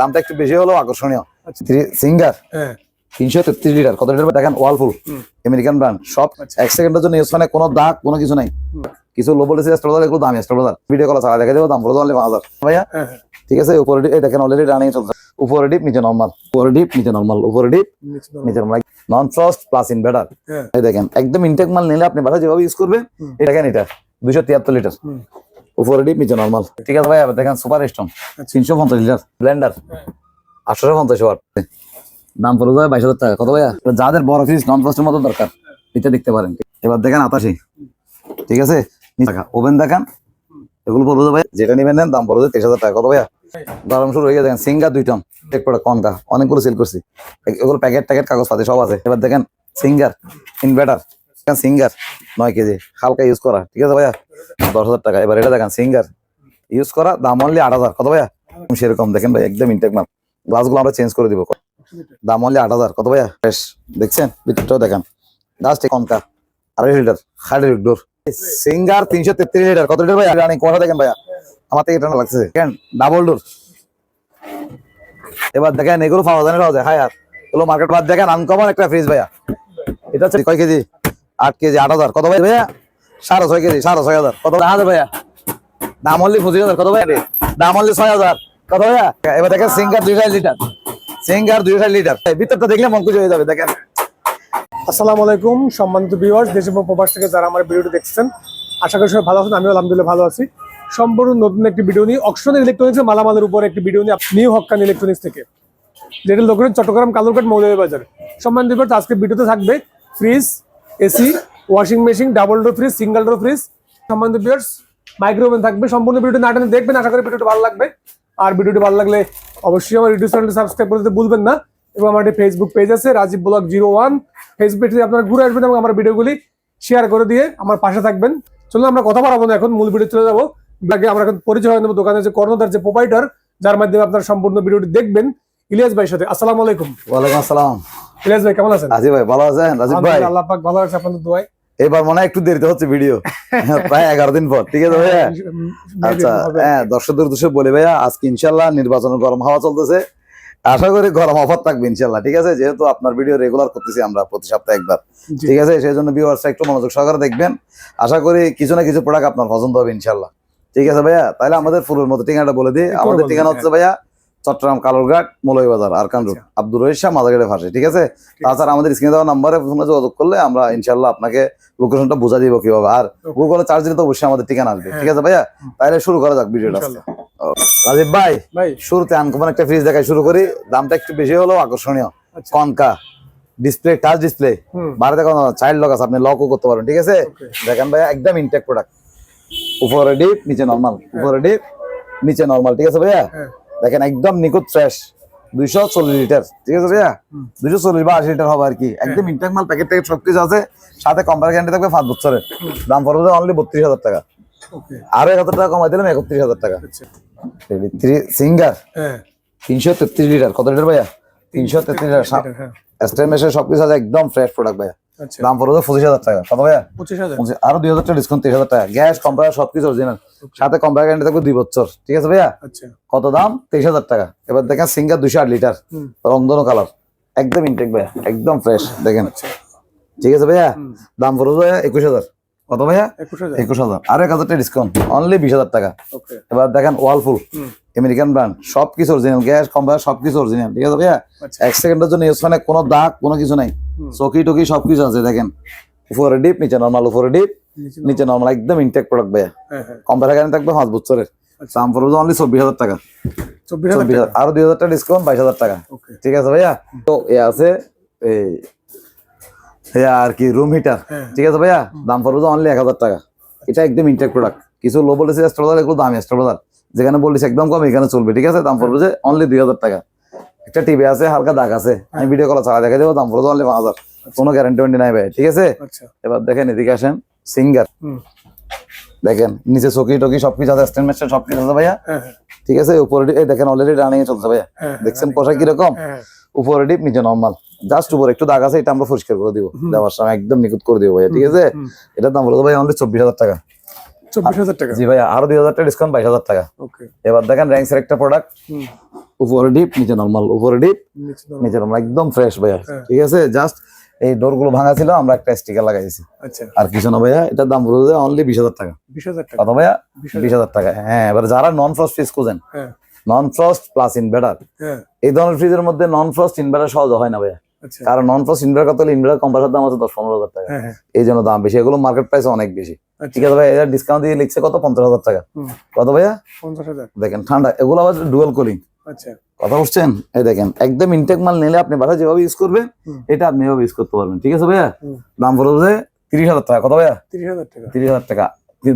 দামটা একটু বেশি হলেও আকর্ষণীয়। আচ্ছা। সিঙ্গার হ্যাঁ। তিনশো তেত্রিশ লিটার। কত লিটার দেখেন ওয়ালফুল আমেরিকান ব্র্যান্ড সব আচ্ছা। এক সেকেন্ডের জন্য ইউজ মানে কোনো দাগ কোনো কিছু নাই। কিছু লো বলেছে স্টোর এগুলো দামি ভিডিও কল ছাড়া দেখা দেবো দাম বলে অনলি পাঁচ হাজার ভাইয়া হ্যাঁ হ্যাঁ। ঠিক আছে উপরে ডিপ দেখেন অলরেডি রানিং চলছে। উপরে ডিপ নিচে নর্মাল উপরে ডিপ নিচে নর্মাল উপরে ডিপ নিচে normal non frost plus inverter এই দেখেন একদম ইনটেক মাল নিলে আপনি বাসা যেভাবে ইউজ করবেন। এই দেখেন এটা দুইশো তিয়াত্তর লিটার। উপরে ডিপ নিচে নর্মাল ঠিক আছে ভাই দেখেন সুপার আচ্ছা। তিনশো পঞ্চাশ লিটার ব্লেন্ডার। আটশোশো পঞ্চাশ ওয়াট দাম পড়ে যাবে বাইশ হাজার টাকা। কত ভাইয়া? যাদের বড় ফ্রিজ নন ফ্রস্টের মতো দরকার এটা দেখতে পারেন। এবার দেখেন আতাশি ঠিক আছে? ওভেন দেখান। এগুলো পড়বে ভাই যেটা নেবেন নেন দাম পড়বে তেইশ হাজার টাকা। কত ভাইয়া? গরম শুরু হয়ে গেছে। দেখেন সিঙ্গার দুই টন। Tech product Konka. অনেকগুলো সেল করছি। এগুলো প্যাকেট ট্যাকেট কাগজ পাতি সব আছে। এবার দেখেন সিঙ্গার ইনভার্টার সিঙ্গার, নয় কেজি, হালকা ইউজ করা, ঠিক আছে ভাইয়া? দশ হাজার টাকা। এবার এটা দেখেন সিঙ্গার ইউজ করা, দাম অনলি আট হাজার, কত ভাইয়া? সেরকম, দেখেন ভাই, একদম ইনটেক মাল। গ্লাসগুলো আমরা চেঞ্জ করে দিব। দাম অনলি আট হাজার, কত ভাইয়া? বেশ দেখছেন? ভিতরটাও দেখেন। লাস্ট কনকা, আড়াই লিটার হাইড ডোর সিঙ্গার তিনশো তেত্রিশ লিটার কত লিটার ভাইয়া? রানিং, কোয়াটা দেখেন ভাইয়া? আমার থেকে এটা লাগছে কেন ডাবল ডোর এবার দেখেন, এগুলো পাওয়া যায় পাওয়া যায় আর এগুলো মার্কেট বাদ দেখেন আনকমন একটা ফ্রিজ ভাইয়া। এটা হচ্ছে কয় কেজি? আট কেজি আট হাজার। কত ভাই ভাইয়া? সাড়ে ছয় কেজি সাড়ে ছয় হাজার। কত হাজার ভাইয়া। দাম অনলি পঁচিশ হাজার। কত ভাইয়া রে? দাম অনলি ছয় হাজার। কত ভাইয়া? এবার দেখেন সিঙ্গার দুইশো লিটার। সিঙ্গার দুইশো লিটার। ভিতরটা দেখলে মন খুশি হয়ে যাবে দেখেন। আসসালামু আলাইকুম সম্মানিত ভিউয়ার্স দেশ এবং প্রবাস থেকে যারা আমার ভিডিওটি দেখছেন আশা করি সবাই ভালো আছেন আমিও আলহামদুলিল্লাহ ভালো আছি। সম্পূর্ণ নতুন একটি ভিডিও নিয়ে অকশন ইলেকট্রনিক্সের মালামালের উপর একটি ভিডিও নিয়ে নিউ হক্কান ইলেকট্রনিক্স থেকে। যেটা লোকের চট্টগ্রাম কালুরঘাট মৌলভী বাজার। সম্মানিত ভিউয়ার্স আজকে ভিডিওতে থাকবে fridge AC washing machine double door fridge single door fridge সম্মানিত ভিউয়ার্স মাইক্রোওভেন থাকবে। সম্পূর্ণ ভিডিওটি না দেখবেন। আশা করি ভিডিওটি ভালো লাগবে। আর ভিডিওটি ভালো লাগলে অবশ্যই আমার ইউটিউব চ্যানেলটি সাবস্ক্রাইব করতে ভুলবেন না। এবং আমার একটি ফেসবুক পেজ আছে, Rajib blog zero one Facebook পেজে আপনারা ঘুরে আসবেন এবং আমার ভিডিওগুলি শেয়ার করে দিয়ে আমার পাশে থাকবেন। চলুন, আমরা কথা বলব না এখন। মূল ভিডিও চলে যাব। আগে আমরা এখন পরিচয় নেব। দোকানের যে কর্ণধার, যে প্রোপাইটার যার মাধ্যমে আপনারা সম্পূর্ণ ভিডিওটি দেখবেন। ইলিয়াস ভাই সাথে। আসসালামু আলাইকুম। ওয়ালাইকুম আসসালাম। ইলিয়াস ভাই কেমন আছেন? রাজীব ভাই ভালো আছেন? রাজীব ভাই। আল্লাহ পাক ভালো আছে আপনাদের দোয়ায়। এবার মনে হয় একটু দেরিতে হচ্ছে ভিডিও। প্রায় এগারো দিন পর ঠিক আছে ভাইয়া? আচ্ছা হ্যাঁ দর্শকদের উদ্দেশ্যে বলি ভাইয়া আজকে ইনশাল্লাহ নির্বাচনের গরম হাওয়া চলতেছে। আশা করি গরম অফার থাকবে ইনশাল্লাহ ঠিক আছে? যেহেতু আপনার ভিডিও রেগুলার করতেছি আমরা প্রতি সপ্তাহে একবার ঠিক আছে? সেই জন্য ভিউয়ার্সরা একটু মনোযোগ সহকারে দেখবেন। আশা করি কিছু না কিছু প্রোডাক্ট আপনার পছন্দ হবে ইনশাল্লাহ ঠিক আছে ভাইয়া? তাহলে আমাদের ফুলের মতো ঠিকানাটা বলে দিই। আমাদের ঠিকানা হচ্ছে ভাইয়া চট্টগ্রাম কালুরঘাট মোলই বাজার আরকান রোড আব্দুর রহিদ শাহ মাদাগেড়ে ফাঁসে ঠিক আছে? তাছাড়া আমাদের স্ক্রিনে দেওয়া নাম্বারে ফোনে যোগাযোগ করলে আমরা ইনশাল্লাহ আপনাকে লোকেশনটা বুঝা দিব কীভাবে। আর গুগলে চার্জ দিলে তো অবশ্যই আমাদের ঠিকানা আসবে ঠিক আছে ভাইয়া? তাহলে শুরু করা যাক ভিডিওটা রাজীব ভাই শুরুতে আনকমন একটা ফ্রিজ দেখাই শুরু করি। দামটা একটু বেশি হলেও আকর্ষণীয়। আচ্ছা। কনকা ডিসপ্লে টাচ ডিসপ্লে বাড়িতে কোনো চাইল্ড লক আছে আপনি লকও করতে পারেন ঠিক আছে? দেখেন ভাই একদম ইনটেক প্রোডাক্ট উপরে ডিপ নিচে নরমাল উপরে ডিপ নিচে নরমাল ঠিক আছে ভাইয়া? হ্যাঁ। দেখেন একদম নিখুঁত ফ্রেশ দুইশো চল্লিশ লিটার ঠিক আছে ভাইয়া। দুইশো চল্লিশ বা আশি লিটার হবে আর কি। একদম ইনটেক মাল প্যাকেট ট্যাকেট সবকিছু আছে। সাথে কম্পার গ্যারান্টি থাকবে পাঁচ বছরের। দাম পড়বে অনলি বত্রিশ হাজার টাকা। আরও এক হাজার টাকা কমাই দিলাম একত্রিশ হাজার টাকা। আচ্ছা। সিঙ্গার হ্যাঁ। তিনশো তেত্রিশ লিটার কত লিটার ভাইয়া? তিনশো তেত্রিশ লিটার হ্যাঁ। এস্টেমেশন সবকিছু আছে একদম ফ্রেশ প্রোডাক্ট ভাইয়া। আচ্ছা দাম পড়বে পঁচিশ হাজার টাকা। কত ভাইয়া? পঁচিশ হাজার। আরও দুই হাজার টাকা ডিসকাউন্ট তিরিশ হাজার টাকা। গ্যাস কম্পায়ার সবকিছু অরিজিনাল সাথে কম্পায়ার গ্যারান্টি থাকবে দুই বছর। ঠিক আছে ভাইয়া? আচ্ছা। কত দাম? তেইশ হাজার টাকা। এবার দেখেন সিঙ্গার দুইশো আট লিটার রংধনু কালার একদম ইনটেক ভাইয়া। একদম ফ্রেশ দেখেন। আচ্ছা। ঠিক আছে ভাইয়া? দাম পড়বে ভাইয়া একুশ হাজার। কত ভাইয়া? একুশ হাজার। একুশ হাজার। আর এক হাজার টাকা ডিসকাউন্ট অনলি বিশ হাজার টাকা। এবার দেখেন ওয়ালফুল আমেরিকান ব্র্যান্ড সবকিছু অরিজিনাল গ্যাস কম্পায়ার সবকিছু অরিজিনাল ঠিক আছে ভাইয়া? আচ্ছা। এক সেকেন্ডের জন্য ইউজ মানে কোনো দাগ কোনো কিছু নাই। চকি টকি সবকিছু আছে দেখেন। উপরে ডিপ নিচে নর্মাল উপরে ডিপ নিচে নর্মাল একদম ইনটেক প্রোডাক্ট ভাইয়া। হ্যাঁ হ্যাঁ। কম্পায়ার গাড়ি থাকবে পাঁচ বছরের। আচ্ছা। দাম পড়বে অনলি চব্বিশ হাজার টাকা। চব্বিশ হাজার চব্বিশ আরও দুই হাজার টাকা ডিসকাউন্ট বাইশ হাজার টাকা। ঠিক আছে ভাইয়া? তো এ আছে এই আর কি রুম হিটার হ্যাঁ ঠিক আছে ভাইয়া? দাম পড়বে অনলি এক হাজার টাকা। এটা একদম ইনটেক প্রোডাক্ট কিছু লো বলেছে স্টোর এগুলো দামি স্টোর যেখানে বলিস একদম কম এখানে চলবে ঠিক আছে? দাম পড়বে যে অনলি দুই হাজার টাকা। একটা টিভি আছে হালকা দাগ আছে। আমি ভিডিও কল ছাড়া দেখা দেবো দাম পড়বে অনলি পাঁচ হাজার। কোনো গ্যারান্টি ওয়ারেন্টি নাই ভাই ঠিক আছে? আচ্ছা। এবার দেখেন এদিকে আসেন সিঙ্গার দেখেন নিচে চকি টকি সবকিছু আছে স্ট্যান্ড মেস্টার সবকিছু আছে ভাইয়া। হ্যাঁ হ্যাঁ। ঠিক আছে? উপরে এই দেখেন অলরেডি রানিং এ চলছে ভাইয়া। হ্যাঁ দেখছেন পোশাক কীরকম? হ্যাঁ উপরে ডিপ নিচে নর্মাল জাস্ট উপরে একটু দাগ আছে এটা আমরা পরিষ্কার করে দিব। দেওয়ার সময় একদম নিখুঁত করে দিব ভাইয়া ঠিক আছে। এটার দাম বলতো ভাই অনলি চব্বিশ হাজার টাকা। চব্বিশ হাজার টাকা। জি ভাইয়া আরও দুই হাজার টাকা ডিসকাউন্ট বাইশ হাজার টাকা। ওকে। এবার দেখেন একটা প্রোডাক্ট উপরে ডিপ নিচে নর্মাল উপরে ডিপ নিচে নর্মাল একদম ফ্রেশ ভাইয়া। হ্যাঁ। ঠিক আছে? জাস্ট এই ডোরগুলো ভাঙা ছিল আমরা একটা স্টিকার লাগাইছি। আচ্ছা। আর কিছু না ভাইয়া এটার দাম বলতে অনলি বিশ হাজার টাকা। বিশ হাজার টাকা। কত ভাইয়া? বিশ হাজার। টাকা। হ্যাঁ এবার যারা নন ফ্রস্ট ফ্রিজ খুঁজেন নন ফ্রস্ট প্লাস ইনভার্টার এই ধরনের ফ্রিজের মধ্যে নন ফ্রস্ট ইনভার্টার সহজ হয় না ভাইয়া। কারণ নন ফ্রস্ট ইনভার্টার কত হলে? ইনভার্টার কম্পাসার দাম আছে দশ পনেরো হাজার টাকা। হ্যাঁ হ্যাঁ। এই জন্য দাম বেশি। এগুলো মার্কেট প্রাইস অনেক বেশি। আচ্ছা। ঠিক আছে ভাই ডিসকাউন্ট দিয়ে লিখছে কত? পঞ্চাশ হাজার টাকা। কত ভাইয়া? পঞ্চাশ হাজার। দেখেন ঠান্ডা। এগুলো আবার ডুয়েল কুলিং আচ্ছা। কথা বুঝছেন? এই দেখেন একদম ইনটেক মাল নিলে আপনি বাসায় যেভাবে ইউজ করবেন এটা আপনি এভাবে ইউজ করতে পারবেন। ঠিক আছে ভাইয়া। দাম পড়বে তিরিশ হাজার টাকা। কত ভাইয়া? তিরিশ হাজার টাকা। তিরিশ হাজার টাকা।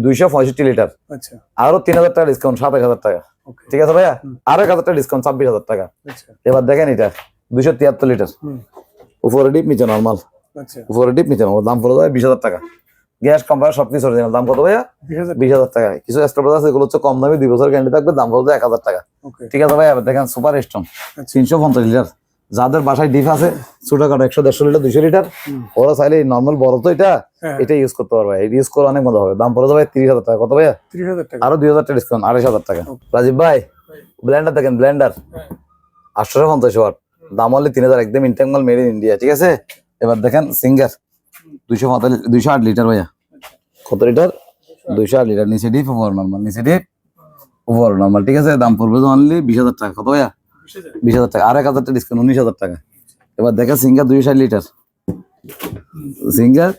দুইশো পঁয়ষট্টি লিটার। আচ্ছা। আরও তিন হাজার টাকা ডিসকাউন্ট সাতাশ হাজার টাকা। ঠিক আছে ভাইয়া? আরও এক হাজার টাকা ডিসকাউন্ট ছাব্বিশ হাজার টাকা। আচ্ছা। এবার দেখেন এটা। দুইশো তিয়াত্তর লিটার উপরে ডিপ নিচে নর্মাল আচ্ছা। উপরে ডিপ নিচে নর্মাল দাম পড়ে যাবে বিশ হাজার টাকা। গ্যাস কোম্পানি সবকিছু অরিজিনাল দাম কত ভাইয়া? বিশ হাজার। টাকা। কিছু এক্সট্রা প্রোডাক্ট আছে এগুলো হচ্ছে কম দামে দুই বছর গ্যারান্টি থাকবে দাম পড়বে এক হাজার টাকা। ঠিক আছে ভাই এবার দেখেন সুপার স্টোন আচ্ছা। তিনশো পঞ্চাশ লিটার যাদের বাসায় ডিপ আছে ছোটখাটো একশো দেড়শো লিটার দুশো লিটার। ওরা চাইলে নর্মাল বড় তো এটা হ্যাঁ। এটা ইউজ করতে পারবে। এটা ইউজ করে অনেক মজা হবে। দাম পড়ে যাবে তিরিশ হাজার টাকা। কত ভাইয়া? আরও দুই হাজার টাকা ডিসকাউন্ট আড়াইশ হাজার টাকা। রাজীব ভাই ব্লেন্ডার দেখেন ব্লেন্ডার হ্যাঁ। আটশোশো পঞ্চাশ ওয়াট দাম হলে তিন হাজার একদম ইন্টেক মাল মেড ইন ইন্ডিয়া ঠিক আছে? এবার দেখেন সিঙ্গার দুইশো পঁয়তাল্লিশ, দুইশো আট লিটার ভাইয়া। কত লিটার দুইশো আট লিটার নিচে ডিপ ওভার নর্মাল নিচে ডিপ ওভার নর্মাল ঠিক আছে? দাম পড়বে অনলি বিশ হাজার টাকা, কত ভাইয়া? বিশ হাজার টাকা, আর এক হাজার টাকা ডিসকাউন্ট উনিশ হাজার টাকা। এবার দেখেন সিঙ্গার দুইশো ষাট লিটার সিঙ্গার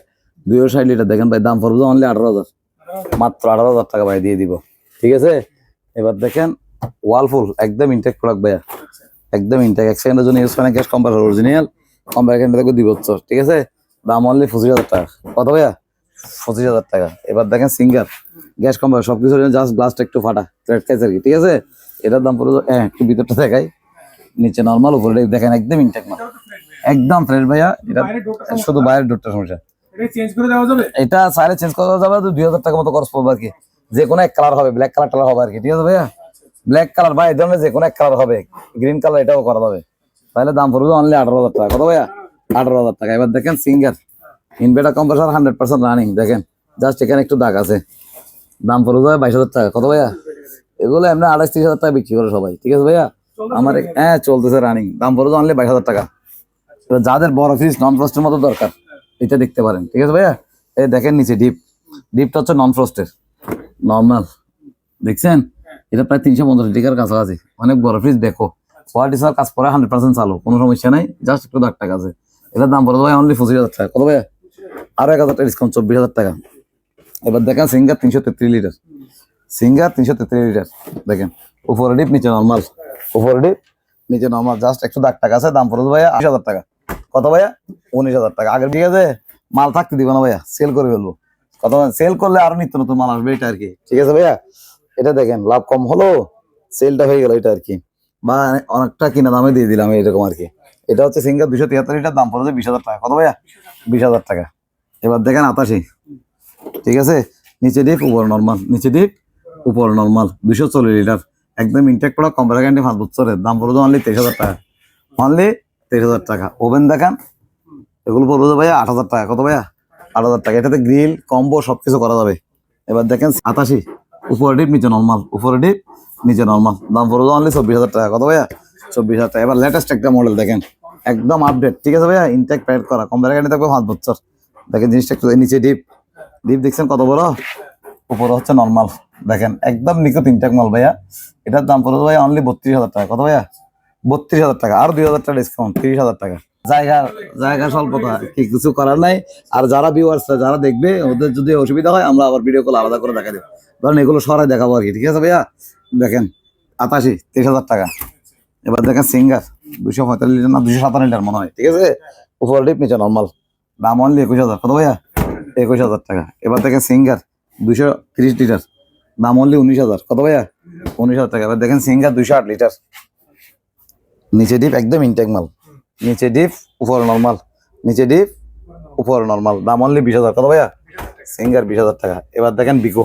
দুইশো ষাট লিটার দেখেন ভাই, দাম পড়বে অনলি আঠারো হাজার। মাত্র আঠারো হাজার টাকা ভাই, দিয়ে দিব, ঠিক আছে? এবার দেখেন ওয়ালফুল একদম ইনটেক প্রোডাক্ট ভাইয়া। একদম ইনটেক এক সেকেন্ডের জন্য ইউজ করেন ক্যাশ কম্পার অরিজিনাল কম্পার এখানে থাকবে দুই বছর ঠিক আছে? দাম অনলি পঁচিশ হাজার টাকা। কত ভাইয়া? পঁচিশ হাজার টাকা। এবার দেখেন সিঙ্গার গ্যাস কম্পার সব সবকিছু জাস্ট গ্লাসটা একটু ফাটা ফ্ল্যাট আর কি ঠিক আছে? এটার দাম পড়বে হ্যাঁ একটু ভিতরটা দেখাই। নিচে নর্মাল উপরে দেখেন একদম ইনটেক মাল একদম ফ্রেশ ভাইয়া এটা। শুধু বাইরের ডোরটা সমস্যা। এটা চেঞ্জ করে দেওয়া যাবে? চাইলে চেঞ্জ করা যাবে দুই হাজার টাকা মতো খরচ পড়বে আর কি। যে কোনো এক কালার হবে ব্ল্যাক কালার টালার হবে আর কি ঠিক আছে ভাইয়া? ব্ল্যাক কালার এই ধরনের যে কোনো এক কালার হবে। গ্রিন কালার এটাও করা যাবে। তাহলে দাম পড়বে অনলি আঠারো হাজার টাকা। কত ভাইয়া? আঠারো হাজার টাকা। এবার দেখেন Singer inverter compressor hundred percent running দেখেন জাস্ট এখানে একটু দাগ আছে। দাম পড়বে যাবে বাইশ হাজার টাকা। কত ভাইয়া? এগুলো এমনি আড়াইশ তিরিশ হাজার টাকা বিক্রি করে সবাই। ঠিক আছে ভাইয়া? আমার হ্যাঁ চলতেছে রানিং দাম পড়বে অনলি বাইশ হাজার টাকা। এবার যাদের বড় ফ্রিজ নন ফ্রস্টের মতো দরকার, এটা দেখতে পারেন। ঠিক আছে ভাইয়া? এই দেখেন নিচে ডিপ ডিপটা হচ্ছে নন ফ্রস্টের নর্মাল দেখছেন? এটা প্রায় তিনশো পঞ্চাশ লিটার কাছাকাছি। অনেক বড় ফ্রিজ দেখো। কোয়ালিটি স্যার কাজ পরে হান্ড্রেড পার্সেন্ট চালু, কোনো সমস্যা নাই জাস্ট একটু দাগ টাকা আছে। এটার দাম পড়ে ভাই অনলি পঁচিশ হাজার টাকা। কত ভাইয়া? আরও এক হাজার টাকা ডিসকাউন্ট চব্বিশ হাজার টাকা। এবার দেখেন সিঙ্গার তিনশো তেত্রিশ লিটার সিঙ্গার তিনশো তেত্রিশ লিটার দেখেন, উপরে ডিপ নিচে নর্মাল উপরে ডিপ নিচে নর্মাল জাস্ট একশো দাগ টাকা আছে, দাম পড়ে ভাইয়া আশি হাজার টাকা। কত ভাইয়া? উনিশ হাজার টাকা। আগের ঠিক আছে, মাল থাকতে দিব না ভাইয়া সেল করে ফেলব। কত সেল করলে আরও নিত্য নতুন মাল আসবে, এটা আর কি। ঠিক আছে ভাইয়া? এটা দেখেন, লাভ কম হলো সেলটা হয়ে গেল এটা আর কি। বা অনেকটা কিনা দামে দিয়ে দিলাম এরকম আর কি। এটা হচ্ছে সিঙ্গার দুশো তিয়াত্তর লিটার দাম পড়েছে বিশ হাজার টাকা। কত ভাইয়া? বিশ হাজার টাকা। এবার দেখেন আতাশি ঠিক আছে? নিচে ডিপ উপর নর্মাল নিচে ডিপ উপর নর্মাল দুশো চল্লিশ লিটার একদম ইনটেক প্রোডাক্ট কম্পার গ্যারান্টি পাঁচ বছরের। দাম পড়বে অনলি তেইশ হাজার টাকা। অনলি তেইশ হাজার টাকা। ওভেন দেখান। এগুলো পড়বে ভাইয়া আট হাজার টাকা। কত ভাইয়া? আট হাজার টাকা। এটাতে গ্রিল কম্বো সব কিছু করা যাবে। এবার দেখেন আটাশি। উপরে ডিপ, নিচে নর্মাল উপরে ডিপ, নিচে নর্মাল দাম পড়বে অনলি চব্বিশ হাজার টাকা। কত ভাইয়া? চব্বিশ হাজার টাকা। এবার লেটেস্ট একটা মডেল দেখেন। একদম আপডেট ঠিক আছে ভাইয়া? ইনটেক প্যাড করা। কম্পার গ্যারান্টি থাকবে পাঁচ বছর। দেখেন জিনিসটা একটু নিচে ডিপ ডিপ দেখছেন কত বড়? উপরে হচ্ছে নর্মাল দেখেন, একদম নিকট ইনটেক মাল ভাইয়া। এটার দাম পড়বে ভাইয়া অনলি বত্রিশ হাজার টাকা। কত ভাইয়া? বত্রিশ হাজার টাকা। আর দুই হাজার টাকা ডিসকাউন্ট তিরিশ হাজার টাকা। জায়গা জায়গা স্বল্পতা। কি কিছু করার নাই। আর যারা ভিউয়ার্স যারা দেখবে, ওদের যদি অসুবিধা হয়, আমরা আবার ভিডিও কল আলাদা করে দেখা দেবো। ধরেন এগুলো সরাই দেখাবো আর কি, ঠিক আছে ভাইয়া? দেখেন, আটাশি, তিরিশ হাজার টাকা। এবার দেখেন সিঙ্গার দুশো পঁয়তাল্লিশ লিটার না দুশো সাতান্ন লিটার মনে হয়, ঠিক আছে? উপর ডিপ, নিচে নর্মাল দাম অনলি একুশ হাজার, কত ভাইয়া? একুশ হাজার টাকা। এবার দেখেন সিঙ্গার দুশো তিরিশ লিটার। দাম অনলি উনিশ হাজার, কত ভাইয়া? উনিশ হাজার টাকা। এবার দেখেন সিঙ্গার দুশো আট লিটার। নিচে ডিপ, একদম ইনটেক মাল। নিচে ডিপ, উপর নর্মাল নিচে ডিপ, উপর নর্মাল দাম অনলি বিশ হাজার, কত ভাইয়া? সিঙ্গার বিশ হাজার টাকা। এবার দেখেন বিকো।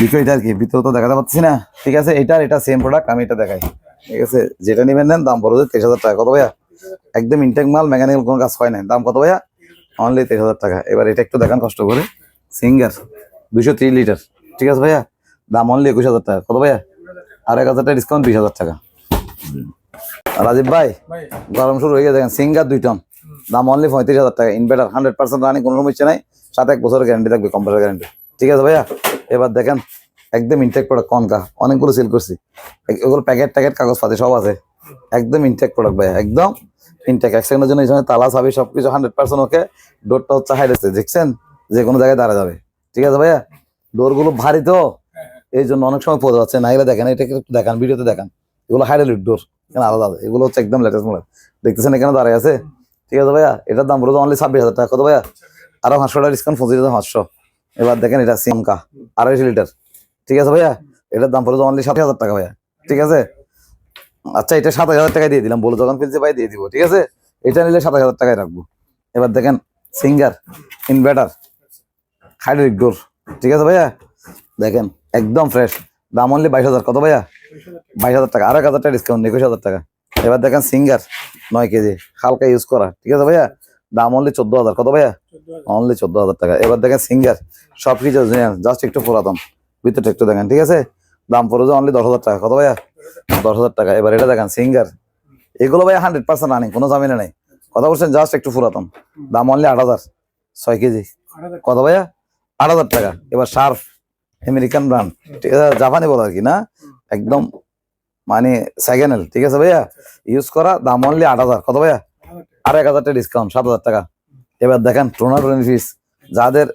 বিকো এটা আর কি ভিতরে তো দেখাতে পাচ্ছি না। ঠিক আছে এটার এটা সেম প্রোডাক্ট আমি এটা দেখাই। ঠিক আছে যেটা নেবেন নেন দাম পড়বে তেইশ হাজার টাকা। কত ভাইয়া? একদম ইনটেক মাল মেকানিক্যাল কোনো কাজ হয় না দাম কত ভাইয়া? অনলি তেইশ হাজার টাকা। এবার এটা একটু দেখান কষ্ট করে। সিঙ্গার দুশো ত্রিশ লিটার ঠিক আছে ভাইয়া? দাম অনলি একুশ হাজার টাকা। কত ভাইয়া? আর এক হাজার টাকা ডিসকাউন্ট বিশ হাজার টাকা। রাজীব ভাই গরম শুরু হয়ে গেছে। দেখেন সিঙ্গার দুই টন দাম অনলি পঁয়ত্রিশ হাজার টাকা। ইনভার্টার হান্ড্রেড পার্সেন্ট রানিং কোনো সমস্যা নাই। সাথে এক বছরের গ্যারান্টি থাকবে কম্পিউটার গ্যারান্টি ঠিক আছে ভাইয়া? এবার দেখেন, একদম ইনটেক প্রোডাক্ট কনকা অনেকগুলো সেল করছি। এগুলো প্যাকেট ট্যাকেট কাগজ পাতি সব আছে। একদম ইনটেক প্রোডাক্ট ভাইয়া, একদম ইনটেক এক সেকেন্ডের জন্য এই সময় তালা, চাবি সবকিছু হান্ড্রেড পার্সেন্ট ওকে ডোরটা হচ্ছে হাইড আছে দেখছেন? যে কোনো জায়গায় দাঁড়া যাবে। ঠিক আছে ভাইয়া? ডোরগুলো ভারী তো। এই জন্য অনেক সময় পড়ে যাচ্ছে। না এগুলো দেখেন, এটাকে দেখান, ভিডিওতে দেখান। এগুলো হাইড্রোলিক ডোর এখানে আলাদা আলাদা। এগুলো হচ্ছে একদম লেটেস্ট মডেল দেখতেছেন এখানে দাঁড়ায় আছে? ঠিক আছে ভাইয়া? এটার দাম পড়েছে অনলি ছাব্বিশ হাজার টাকা। কত ভাইয়া? আরও পাঁচশো টাকা ডিসকাউন্ট পঁচিশ হাজার পাঁচশো। এবার দেখেন এটা সিমকা আড়াইশো লিটার। ঠিক আছে ভাইয়া? এটার দাম পড়েছে অনলি সাত হাজার টাকা ভাইয়া। ঠিক আছে? আচ্ছা এটা সাত হাজার টাকা দিয়ে দিলাম, বলে যখন ফিলছে ভাই দিয়ে দিব, ঠিক আছে? এটা নিলে সাত হাজার টাকায় রাখব। এবার দেখেন সিঙ্গার ইনভার্টার হাইড্রিক ডোর ঠিক আছে ভাইয়া? দেখেন, একদম ফ্রেশ দাম অনলি বাইশ হাজার, কত ভাইয়া? বাইশ হাজার টাকা। আরও এক হাজার টাকা ডিসকাউন্ট একুশ হাজার টাকা। এবার দেখেন সিঙ্গার নয় কেজি, হালকা ইউজ করা, ঠিক আছে ভাইয়া? দাম অনলি চোদ্দ হাজার। কত ভাইয়া? অনলি চোদ্দ হাজার টাকা। এবার দেখেন সিঙ্গার সব কিছু জাস্ট একটু পুরাতন। ভিতরটা একটু দেখেন ঠিক আছে? দাম পড়েছে অনলি দশ হাজার টাকা। কত ভাইয়া? দশ হাজার টাকা। এবার এটা দেখেন সিঙ্গার। এগুলো ভাইয়া হান্ড্রেড পার্সেন্ট রানিং কোনো ঝামেলা নেই। কথা বলছেন জাস্ট একটু পুরাতন। দাম অনলি আট হাজার। ছয় কেজি। কত ভাইয়া? আট হাজার টাকা। এবার শার্ফ আমেরিকান ব্র্যান্ড ঠিক আছে? জাপানি বলো আর কি না? একদম মানে সেকেন্ড হ্যান্ড ঠিক আছে ভাইয়া? ইউজ করা দাম অনলি আট হাজার। কত ভাইয়া? আর এক হাজার টাকা ডিসকাউন্ট সাত হাজার টাকা। এবার দেখেন টোনার ফ্রিজ যাদের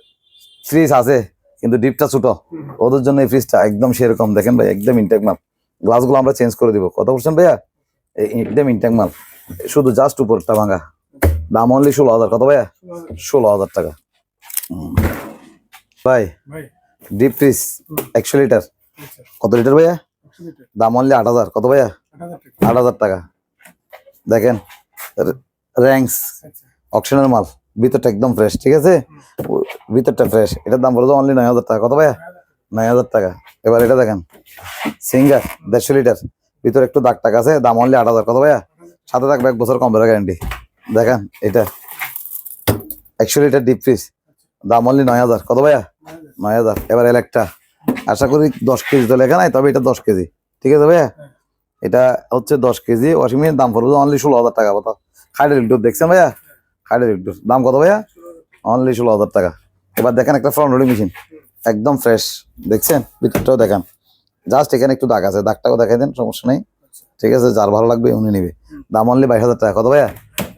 ফ্রিজ আছে কিন্তু ডিপটা ছোট ওদের জন্য এই ফ্রিজটা একদম সেরকম। দেখেন ভাই একদম ইনটেক মাল। গ্লাসগুলো আমরা চেঞ্জ করে দিব। কত বলছেন ভাইয়া? একদম ইনটেক মাল। শুধু জাস্ট উপরটা ভাঙা। দাম অনলি ষোলো হাজার। কত ভাইয়া? ষোলো হাজার টাকা। ভাই ভাই। ডিপ ফ্রিজ একশো লিটার কত লিটার ভাইয়া? দাম অনলি আট হাজার। কত ভাইয়া? আট হাজার টাকা। দেখেন র্যাঙ্কস অকশনের মাল ভিতরটা একদম ফ্রেশ ঠিক আছে? ভিতরটা ফ্রেশ এটার দাম বলতো অনলি নয় হাজার টাকা। কত ভাইয়া? নয় হাজার টাকা। এবার এটা দেখেন সিঙ্গার দেড়শো লিটার ভিতরে একটু দাগ টাক আছে দাম অনলি আট হাজার। কত ভাইয়া? সাথে থাকবে এক বছর কম্পিউটার গ্যারান্টি দেখেন এটা একশো লিটার ডিপ ফ্রিজ দাম অনলি নয় হাজার। কত ভাইয়া? নয় হাজার। এবার এলেকটা আশা করি দশ কেজি তো লেখা নাই তবে এটা দশ কেজি। ঠিক আছে ভাইয়া? এটা হচ্ছে দশ কেজি ওয়াশিং মেশিন দাম পড়বে অনলি ষোলো হাজার টাকা কত হাইড্রোলিক ডোর দেখছেন ভাইয়া? হাইড্রোলিক ডোর দাম কত ভাইয়া? অনলি ষোলো হাজার টাকা। এবার দেখেন একটা ফ্রন্ট লোডিং মেশিন একদম ফ্রেশ দেখছেন? ভিতরটাও দেখান। জাস্ট এখানে একটু দাগ আছে। দাগটাও দেখাই দেন, সমস্যা নেই। ঠিক আছে, যার ভালো লাগবে উনি নিবে। দাম অনলি বাইশ হাজার টাকা। কত ভাইয়া?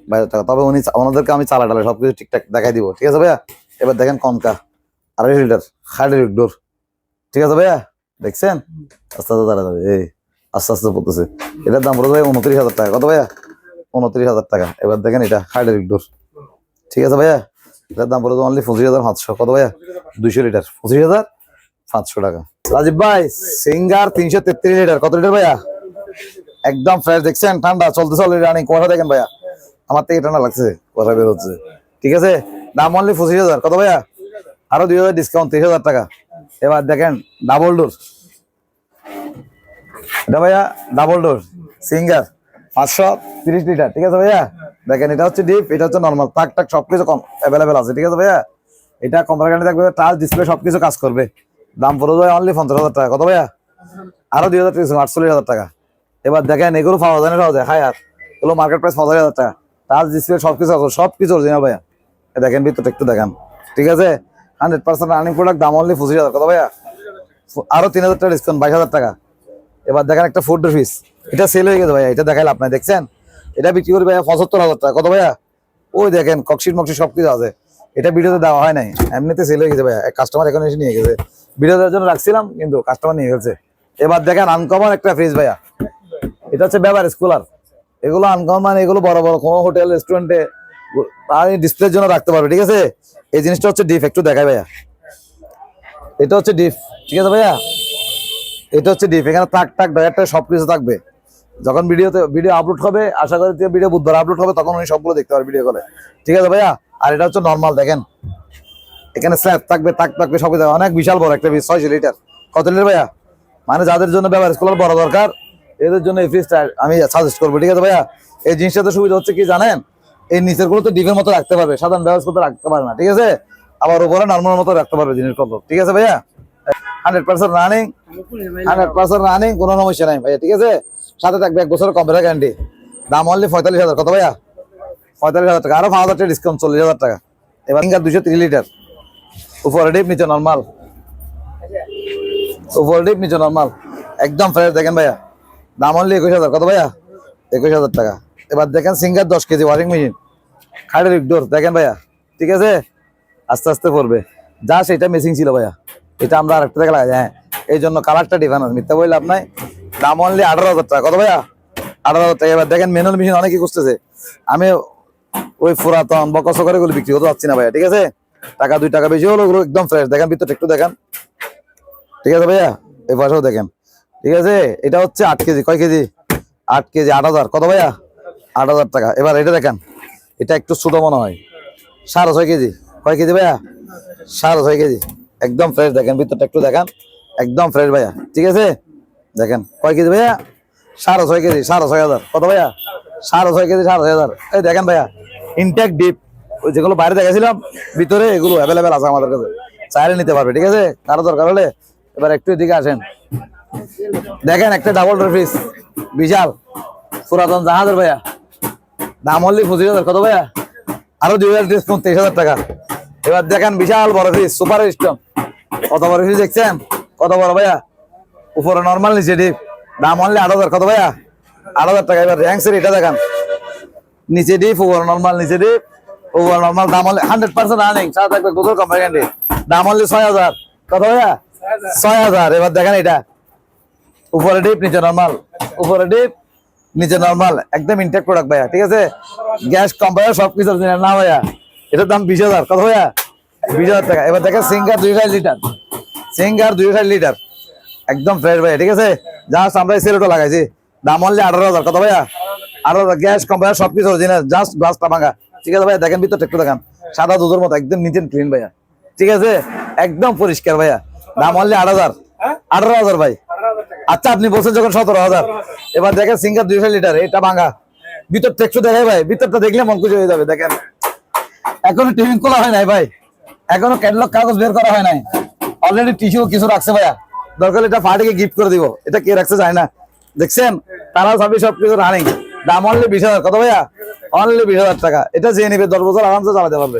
বাইশ হাজার টাকা। তবে উনি ওনাদেরকে আমি চালা টালা সবকিছু ঠিকঠাক দেখাই দিব। ঠিক আছে ভাইয়া? এবার দেখেন কনকা। আড়াইশো লিটার। হাইড্রোলিক ডোর ঠিক আছে ভাইয়া? দেখছেন? আস্তে আস্তে দাঁড়া যাবে এই, আস্তে আস্তে পড়তেছে। এটার দাম পড়ে ভাই উনত্রিশ হাজার টাকা। কত ভাইয়া? উনত্রিশ হাজার টাকা। এবার দেখেন এটা হাইড্রোলিক ডোর ঠিক আছে ভাইয়া? এটার দাম পড়ে অনলি পঁচিশ হাজার পাঁচশো। কত ভাইয়া? দুইশো লিটার। পঁচিশ হাজার পাঁচশো টাকা। রাজীব ভাই, সিঙ্গার তিনশো তেত্রিশ লিটার। কত লিটার ভাইয়া? একদম ফ্রেশ দেখছেন? ঠান্ডা, চলতে চলে রানিং কথা দেখেন ভাইয়া? আমার থেকে ঠান্ডা লাগছে কথা বের হচ্ছে। ঠিক আছে? দাম অনলি পঁচিশ হাজার। কত ভাইয়া? আরও দুই হাজার ডিসকাউন্ট তিরিশ হাজার টাকা। এবার দেখেন ডাবল ডোর এটা ভাইয়া ডাবল ডোর সিঙ্গার। পাঁচশো তিরিশ লিটার, ঠিক আছে ভাইয়া? দেখেন, এটা হচ্ছে ডিপ এটা হচ্ছে নর্মাল তাক টাক সবকিছু কম অ্যাভেলেবেল আছে, ঠিক আছে ভাইয়া? এটা কম্পার গাড়ি থাকবে টাচ ডিসপ্লে সবকিছু কাজ করবে। দাম পড়ে যায় অনলি পঞ্চাশ হাজার টাকা, কত ভাইয়া? আরও দুই হাজার টাকা আটচল্লিশ হাজার টাকা। এবার দেখেন, এগুলো পাওয়া যায় না যায়। হাই আর এগুলো মার্কেট প্রাইস পঞ্চাশ হাজার টাকা। টাচ ডিসপ্লে সবকিছু আছে, সবকিছু অরিজিনাল ভাইয়া। দেখেন, ভিতরটা একটু দেখান। ঠিক আছে? হান্ড্রেড পার্সেন্ট রানিং প্রোডাক্ট দাম অনলি পঁচিশ হাজার, কত ভাইয়া? আরও তিন হাজার টাকা ডিসকাউন্ট বাইশ হাজার টাকা। এবার দেখেন একটা ফুড পিস এটা সেল হয়ে গেছে ভাইয়া, এটা দেখাইলে আপনার দেখছেন? এটা বিক্রি করি ভাইয়া পঁচাত্তর হাজার টাকা। কত ভাইয়া? ওই দেখেন ককশিট সব কিছু আছে। এটা ভিডিওতে দেওয়া হয় নাই। এমনিতে সেল হয়ে গেছে ভাইয়া। কাস্টমার এখন এসে নিয়ে গেছে। ভিডিও দেওয়ার জন্য রাখছিলাম, কিন্তু কাস্টমার নিয়ে গেছে এবার দেখেন আনকমন একটা ফ্রিজ ভাইয়া। এটা হচ্ছে ব্যাপার স্কুলার এগুলো আনকমন মানে এগুলো বড় বড়, কোনো হোটেল রেস্টুরেন্টে ডিসপ্লের জন্য রাখতে পারবে, ঠিক আছে? এই জিনিসটা হচ্ছে ডিফ একটু দেখাই ভাইয়া। এটা হচ্ছে ডিফ ঠিক আছে ভাইয়া? এটা হচ্ছে ডিপ এখানে টাক টাক ডায়ারটা সবকিছু থাকবে। যখন ভিডিওতে ভিডিও আপলোড হবে, আশা করি ভিডিও বুধবার আপলোড হবে, তখন উনি সবগুলো দেখতে পারবে ভিডিও কলে ঠিক আছে ভাইয়া? আর এটা হচ্ছে নর্মাল দেখেন। এখানে স্ল্যাব থাকবে, তাক, থাকবে, সবই থাকবে। অনেক বিশাল বড় একটা ফ্রিজ ছয়শো লিটার কত লিটার ভাইয়া? মানে যাদের জন্য ব্যবহার স্কুলের বড় দরকার, এদের জন্য এই ফ্রিজটা আমি সাজেস্ট করব। ঠিক আছে ভাইয়া? এই জিনিসটাতে সুবিধা হচ্ছে কি জানেন? এই নিচেরগুলো তো ডিপের মতো রাখতে পারবে, সাধারণ ব্যবহার করতে রাখতে পারবে না, ঠিক আছে? আবার উপরে নর্মাল মতো রাখতে পারবে জিনিসপত্র ঠিক আছে ভাইয়া? Hundred percent running hundred percent running কোনো সমস্যা নাই ভাইয়া, ঠিক আছে? সাথে থাকবে এক বছরের কম্পিউটার গ্যারান্টি দাম অনলি পঁয়তাল্লিশ হাজার। কত ভাইয়া? পঁয়তাল্লিশ হাজার টাকা। আরও পাঁচ ডিসকাউন্ট চল্লিশ হাজার টাকা। এবার সিঙ্গার দুশো তিরিশ লিটার উপরে ডিপ নিচে নর্মাল উপরে ডিপ নিচে নর্মাল একদম ফ্রেশ দেখেন ভাইয়া। দাম অনলি একুশ হাজার। কত ভাইয়া? একুশ হাজার টাকা। এবার দেখেন সিঙ্গার দশ কেজি ওয়াশিং মেশিন খাটের ডোর দেখেন ভাইয়া। ঠিক আছে? আস্তে আস্তে পড়বে। যা সেটা মেশিং ছিল ভাইয়া। এটা আমরা আরেকটা থেকে লাগাই। হ্যাঁ এই জন্য কালারটা ডিফারেন্স মিথ্যা বললে আপনার দাম অনলি আঠারো হাজার টাকা। কত ভাইয়া? আঠারো হাজার টাকা। এবার দেখেন ম্যানুয়াল মেশিন অনেকে খুঁজতেছে। আমি ওই পুরাতন বকস করে গুলো বিক্রি করতে পারছি না ভাইয়া, ঠিক আছে? টাকা দুই টাকা বেশি হলো একদম ফ্রেশ দেখেন ভিতরটা একটু দেখেন। ঠিক আছে ভাইয়া? এই পাশেও দেখেন। ঠিক আছে? এটা হচ্ছে আট কেজি। কয় কেজি? আট কেজি, আট হাজার। কত ভাইয়া? আট হাজার টাকা। এবার এটা দেখেন। এটা একটু ছোট মনে হয়। সাড়ে ছয় কেজি। কয় কেজি ভাইয়া? সাড়ে ছয় কেজি। একদম ফ্রেশ দেখেন ভিতরটা একটু দেখান। একদম ফ্রেশ ভাইয়া। ঠিক আছে? দেখেন, কয় কেজি ভাইয়া? সাড়ে ছয় কেজি, সাড়ে ছয় হাজার। কত ভাইয়া? সাড়ে ছয় কেজি, সাড়ে ছয় হাজার। এই দেখেন ভাইয়া ইনটেক ডিপ ওই যেগুলো বাইরে দেখেছিলাম ভিতরে এগুলো অ্যাভেলেবেল আছে আমাদের কাছে। চাইলে নিতে পারবে, ঠিক আছে? কারও দরকার হলে এবার একটু এদিকে আসেন। দেখেন একটা ডাবল ডোর বিশাল, পুরাতন জাহাজের ভাইয়া। দাম হলি পঁচিশ হাজার, কত ভাইয়া? আরও দুই হাজার ডিসকাউন্ট তেইশ হাজার টাকা। এবার দেখেন বিশাল বড় ফ্রিজ সুপার স্টম কত বড় ফ্রিজ দেখছেন? কত বড় ভাইয়া? উপরে নর্মাল নিচে ডিপ দাম হলে আট হাজার। কত ভাইয়া? আট হাজার টাকা। এবার র্যাঙ্কসের এটা দেখান। নিচে ডিপ উপরে নর্মাল নিচে ডিপ উপরে নর্মাল দাম হলে হান্ড্রেড পার্সেন্ট রানিং সাথে থাকবে গুগল কোম্পানি দাম হলে ছয় হাজার। কত ভাইয়া? ছয় হাজার। এবার দেখেন এটা। উপরে ডিপ নিচে নর্মাল উপরে ডিপ নিচে নর্মাল একদম ইনটেক প্রোডাক্ট ভাইয়া, ঠিক আছে? গ্যাস কম্পায়ার সব কিছু না ভাইয়া, এটার দাম বিশ হাজার। কত ভাইয়া? বিশ হাজার টাকা। এবার দেখেন সিঙ্গার দুই লিটার। সিঙ্গার দুই লিটার। একদম ফ্রেশ ভাইয়া ঠিক আছে? জাস্ট আমরা সেলোটা লাগাইছি। দাম অনলি আঠারো হাজার কত ভাইয়া? আঠারো গ্যাস কম্পায়ার সব কিছু অরিজিনাল জাস্ট গ্লাসটা ভাঙা। ঠিক আছে ভাইয়া দেখেন ভিতরটা একটু দেখান। সাদা দুধের মতো একদম নিট ক্লিন ভাইয়া। ঠিক আছে? একদম পরিষ্কার ভাইয়া। দাম অনলি আট হাজার। আঠারো হাজার ভাই। আচ্ছা আপনি বলছেন যখন সতেরো হাজার। এবার দেখেন সিঙ্গার দুইশো লিটার এটা ভাঙা। ভিতর একটু দেখাই ভাই ভিতরটা দেখলে মন খুশি হয়ে যাবে দেখেন। এখনও টিফিন খোলা হয় নাই ভাই। এখনও ক্যাটলগ কাগজ বের করা হয় নাই। অলরেডি টিস্যু কিছু রাখছে ভাইয়া। দরকার এটা ফাটিকে গিফট করে দিব। এটা কে রাখছে যায় না। দেখছেন? তারা সবই সবকিছু রানিং দাম অনলি বিশ হাজার। কত ভাইয়া? অনলি বিশ হাজার টাকা। এটা যে নেবে, দশ বছর আরামসে চালাতে পারবে।